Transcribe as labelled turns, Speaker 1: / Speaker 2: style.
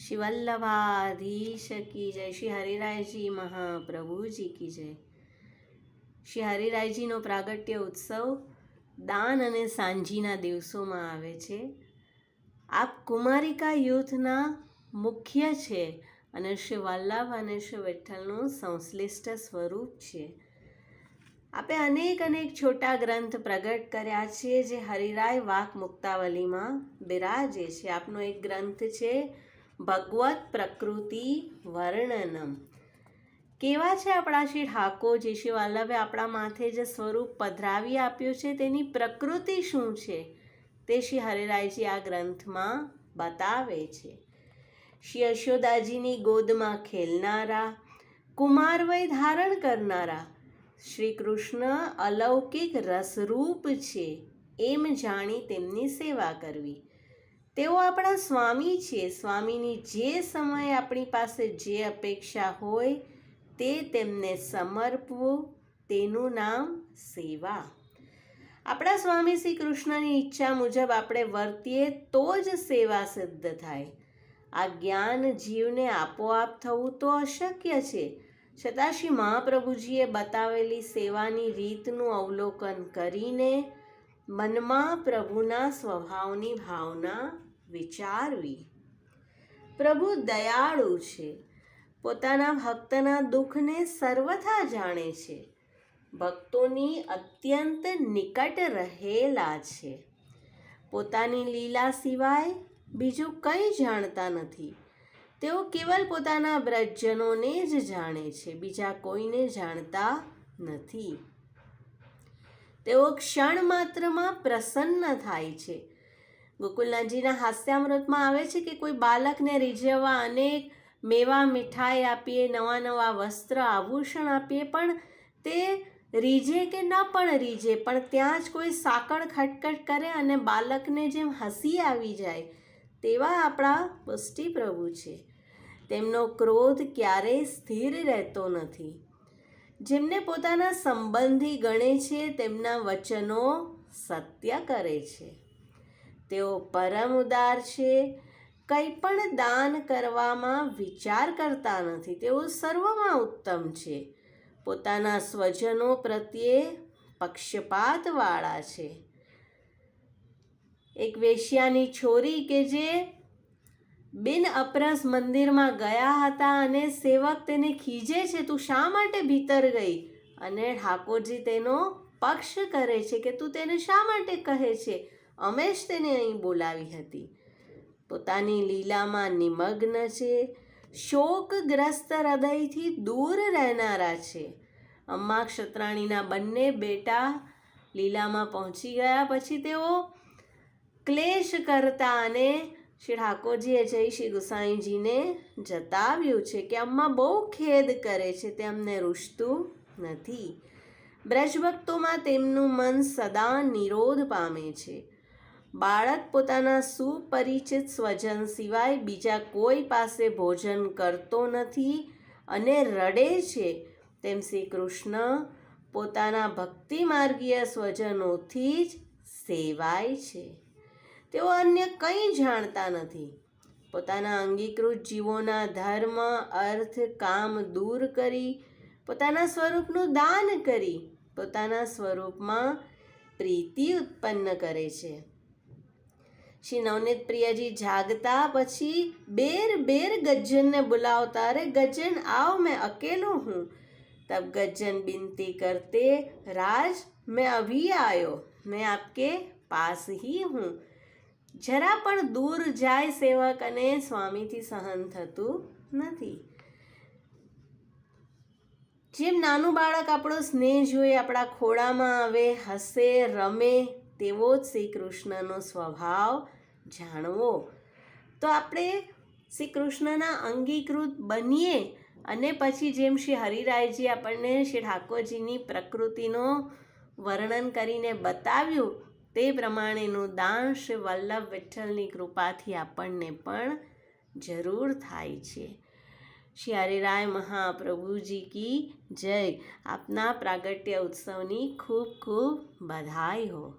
Speaker 1: શ્રી વલ્લભાધીશ કી જય શ્રી હરિરાયજી મહાપ્રભુજી કી જય શ્રી હરિરાયજીનો પ્રાગટ્ય ઉત્સવ દાન અને સાંજીના દિવસોમાં આવે છે. આપ કુમારિકા યુથના મુખ્ય છે અને શ્રી વલ્લભ અને શ્રી વિઠ્ઠલનું સંશ્લિષ્ટ સ્વરૂપ છે. આપે અનેક અનેક છોટા ગ્રંથ પ્રગટ કર્યા છે જે હરિરાય વાક મુક્તાવલીમાં બિરાજે છે. આપનો એક ગ્રંથ છે ભગવત પ્રકૃતિ વર્ણનમ. કેવા છે આપણા શ્રી ઠાકોરજી શ્રી વલ્લભે આપણા માથે જે સ્વરૂપ પધરાવી આપ્યું છે, તેની પ્રકૃતિ શું છે? તે શ્રી હરિરાયજી આ ગ્રંથમાં બતાવે છે. શ્રી યશોદાજીની ગોદમાં ખેલનારા, કુમારવય ધારણ કરનારા, શ્રી કૃષ્ણ અલૌકિક રસરૂપ છે, એમ જાણી તેમની સેવા કરવી. તેઓ આપણા સ્વામી છે. સ્વામીની જે સમયે આપણી પાસે જે અપેક્ષા હોય તે તેમને સમર્પવું. તેનું નામ સેવા. આપણા સ્વામી શ્રી કૃષ્ણની ઈચ્છા મુજબ આપણે વર્તીએ તો જ સેવા સિદ્ધ થાય. આ જ્ઞાન જીવને આપોઆપ થવું તો અશક્ય છે. છતાં શ્રી મહાપ્રભુજીએ બતાવેલી સેવાની રીતનું અવલોકન કરીને મનમાં પ્રભુના સ્વભાવની ભાવના વિચારવી. પ્રભુ દયાળુ છે. પોતાના ભક્તના દુઃખને સર્વથા જાણે છે. ભક્તોની અત્યંત નિકટ રહેલા છે. પોતાની લીલા સિવાય બીજું કંઈ જાણતા નથી. તેઓ કેવલ પોતાના બ્રજજનોને જ જાણે છે. બીજા કોઈને જાણતા નથી. તેઓ ક્ષણ માત્રમાં પ્રસન્ન થાય છે. ગોકુલનાથજીના હાસ્યામૃતમાં આવે છે કે કોઈ બાળકને રીઝવવા અનેક મેવા મીઠાઈ આપીએ નવા નવા વસ્ત્ર આભૂષણ આપીએ, પણ તે રીઝે કે ન પણ રીઝે, પણ ત્યાં જ કોઈ સાકળ ખટખટ કરે અને બાળકને જેમ હસી આવી જાય તેવા આપણા પુષ્ટિ પ્રભુ છે. તેમનો ક્રોધ ક્યારેય સ્થિર રહેતો નથી. જેમને પોતાના સંબંધી ગણે છે, તેમના વચનો સત્ય કરે છે. તેઓ પરમ ઉદાર છે, કંઈ પણ દાન કરવામાં વિચાર કરતા નથી. તેઓ સર્વમાં ઉત્તમ છે. પોતાના સ્વજનો પ્રત્યે પક્ષપાતવાળા છે. એક વેશ્યાની છોરી કે જે બિન અપરસ મંદિરમાં ગયા હતા અને સેવક તેને ખીજે છે, તું શા માટે ભીતર ગઈ? અને ઠાકોરજી તેનો પક્ષ કરે છે કે, તું તેને શા માટે કહે છે? અમે જ તેને અહીં બોલાવી હતી. પોતાની લીલામાં નિમગ્ન છે, શોકગ્રસ્ત હૃદયથી દૂર રહેનારા છે. અમ્મા ક્ષત્રાણીના બંને બેટા લીલામાં પહોંચી ગયા પછી તેઓ ક્લેશ કરતા અને શ્રી ઠાકોરજીએ જય શ્રી ગુસાઈજીને જતાવ્યું છે કે અમ્મા બહુ ખેદ કરે છે તે અમને રૂષતું નથી. બ્રજભક્તોમાં તેમનું મન સદા નિરોધ પામે છે. બાળક પોતાના સુપરિચિત સ્વજન સિવાય બીજા કોઈ પાસે ભોજન કરતો નથી અને રડે છે, તેમ શ્રી કૃષ્ણ પોતાના ભક્તિ માર્ગીય સ્વજનોથી જ સેવાય છે. તેઓ અન્ય કંઈ જાણતા નથી. પોતાના અંગીકૃત જીવોના ધર્મ, અર્થ, કામ દૂર કરી, પોતાના સ્વરૂપનું દાન કરી, પોતાના સ્વરૂપમાં પ્રીતિ ઉત્પન્ન કરે છે. શ્રી નવનીત પ્રિયાજી જાગતા પછી બેર બેર ગજ્જનને બોલાવતા રે ગજ્જન, આવ, મેં અકેલો હું. તબ ગજ્જન, બિનતી કરતે રાજ, મેં અભી આયો, મેં આપકે પાસ હી હું. જરા પણ દૂર જાય સેવક અને સ્વામીથી સહન થતું નથી. જેમ નાનું બાળક આપણો સ્નેહ જોઈ આપણા ખોળામાં આવે, હસે, રમે, તેવો જ શ્રી કૃષ્ણનો સ્વભાવ જાણવો. તો આપણે શ્રી કૃષ્ણના અંગીકૃત બનીએ અને પછી જેમ શ્રી હરિરાયજી આપણને શ્રી ઠાકોરજીની પ્રકૃતિનો વર્ણન કરીને બતાવ્યું તે પ્રમાણેનું દાન શ્રી વલ્લભ વિઠ્ઠલની કૃપાથી આપણને પણ જરૂર થાય છે. શ્રી હરિરાય મહાપ્રભુજી કી જય. આપના પ્રાગટ્ય ઉત્સવની ખૂબ ખૂબ બધાઈ હો